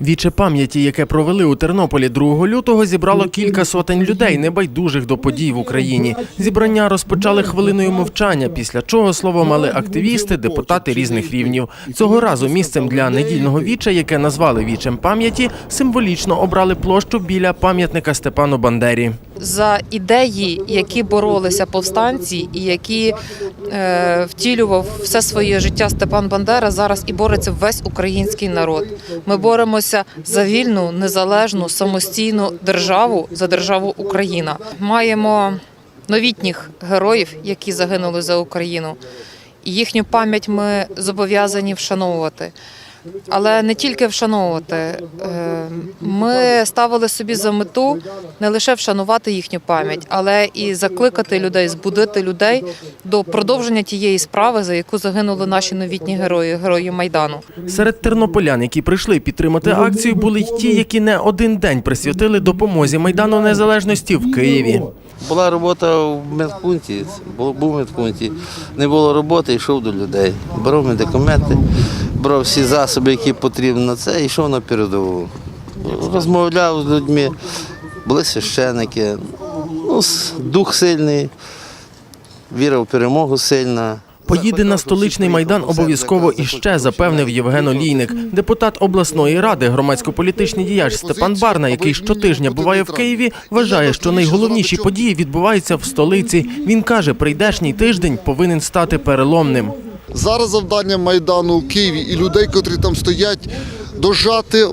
Віче пам'яті, яке провели у Тернополі 2 лютого, зібрало кілька сотень людей, небайдужих до подій в Україні. Зібрання розпочали хвилиною мовчання, після чого слово мали активісти, депутати різних рівнів. Цього разу місцем для недільного віча, яке назвали вічем пам'яті, символічно обрали площу біля пам'ятника Степану Бандері. За ідеї, які боролися повстанці, і які е, втілював все своє життя Степан Бандера, зараз і бореться весь український народ. Ми боремося за вільну, незалежну, самостійну державу за державу Україна. Маємо новітніх героїв, які загинули за Україну. І їхню пам'ять ми зобов'язані вшановувати. Але не тільки вшановувати. Е, Ми ставили собі за мету не лише вшанувати їхню пам'ять, але і закликати людей, збудити людей до продовження тієї справи, за яку загинули наші новітні герої, герої Майдану. Серед тернополян, які прийшли підтримати акцію, були й ті, які не один день присвятили допомозі Майдану Незалежності в Києві. Була робота в медпункті, був був в медпункті. Не було роботи, йшов до людей. Брав медикаменти, брав всі засоби, які потрібні на це, йшов на передову. Розмовляв з людьми, були священники, ну, дух сильний, віра в перемогу сильна. Поїде на столичний майдан обов'язково іще запевнив Євген Олійник. Депутат обласної ради, громадсько-політичний діяч Степан Барна, який щотижня буває в Києві, вважає, що найголовніші події відбуваються в столиці. Він каже, прийдешній тиждень повинен стати переломним. Зараз завдання Майдану у Києві і людей, котрі там стоять, дожати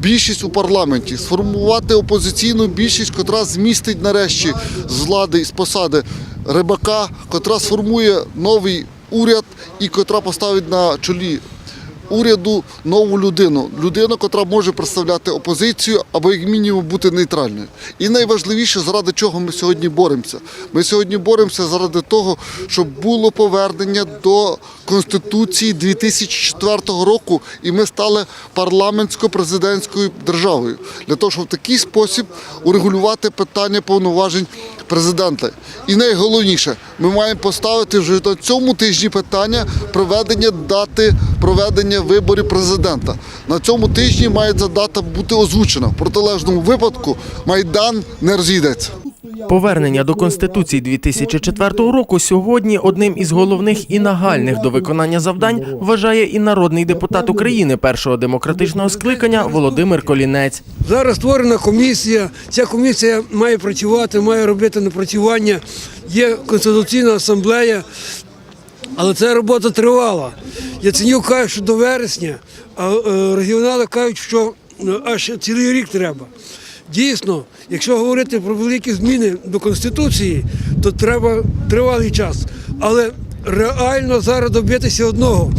більшість у парламенті, сформувати опозиційну більшість, котра змістить нарешті з влади і з посади рибака, котра сформує новий уряд і котра поставить на чолі уряду нову людину. Людину, котра може представляти опозицію або як мінімум бути нейтральною. І найважливіше, заради чого ми сьогодні боремося. Ми сьогодні боремося заради того, щоб було повернення до Конституції 2004 року, і ми стали парламентсько-президентською державою для того, щоб в такий спосіб урегулювати питання повноважень президента. І найголовніше, ми маємо поставити вже на цьому тижні питання проведення дати проведення виборів президента. На цьому тижні має ця дата бути озвучена. В протилежному випадку майдан не розійдеться. Повернення до Конституції 2004 року сьогодні одним із головних і нагальних до виконання завдань вважає і народний депутат України першого демократичного скликання Володимир Колінець. Зараз створена комісія. Ця комісія має працювати, має робити напрацювання. Є конституційна асамблея, але ця робота тривала. Яценюк каже, що до вересня, а е, регіонали кажуть, що е, аж цілий рік треба. Дійсно, якщо говорити про великі зміни до Конституції, то треба тривалий час. Але реально зараз добитися одного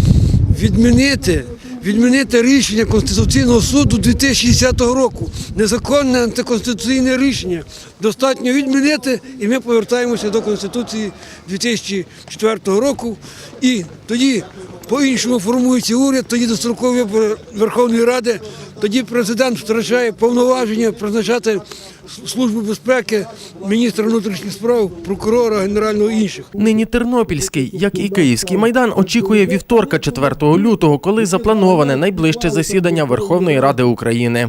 відмінити, відмінити рішення Конституційного суду 2010 року. Незаконне антиконституційне рішення. Достатньо відмінити, і ми повертаємося до Конституції 2004 року. І тоді по-іншому формується уряд, тоді дострокові Верховної Ради, тоді президент втрачає повноваження призначати службу безпеки, міністра внутрішніх справ, прокурора, генерального інших. Нині Тернопільський, як і Київський майдан, очікує вівторка 4 лютого, коли заплановане найближче засідання Верховної Ради України.